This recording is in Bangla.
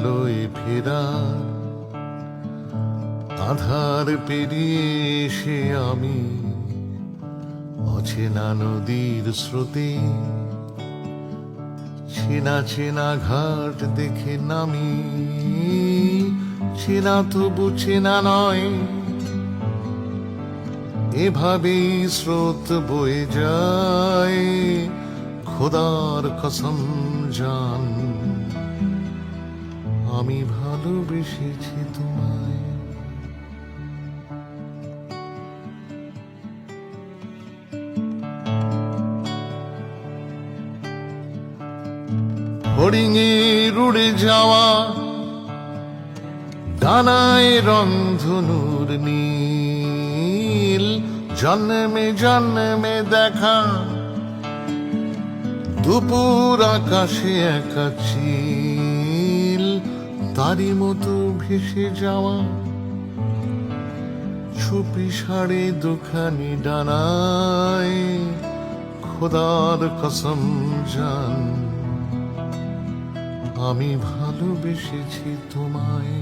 আলোয় ফেরা আধার পেরিয়ে এসে আমি অচেনা নদীর স্রোতে চেনা চেনা ঘাট দেখে নামি, চেনা তবু চেনা নয়। এভাবেই স্রোত বয়ে যায় খোদার কসম জান। আমি ভালোবেসেছি তোমায়। হরিঙে উড়ে যাওয়া ডানায় রংধনুর নীল, জন্মে জন্মে দেখা দুপুর আকাশে একা তারই মতো ভেসে যাওয়া ছুপি সাড়ে দুখানি ডানায় খোদার কসম জান। আমি ভালোবেসেছি তোমায়।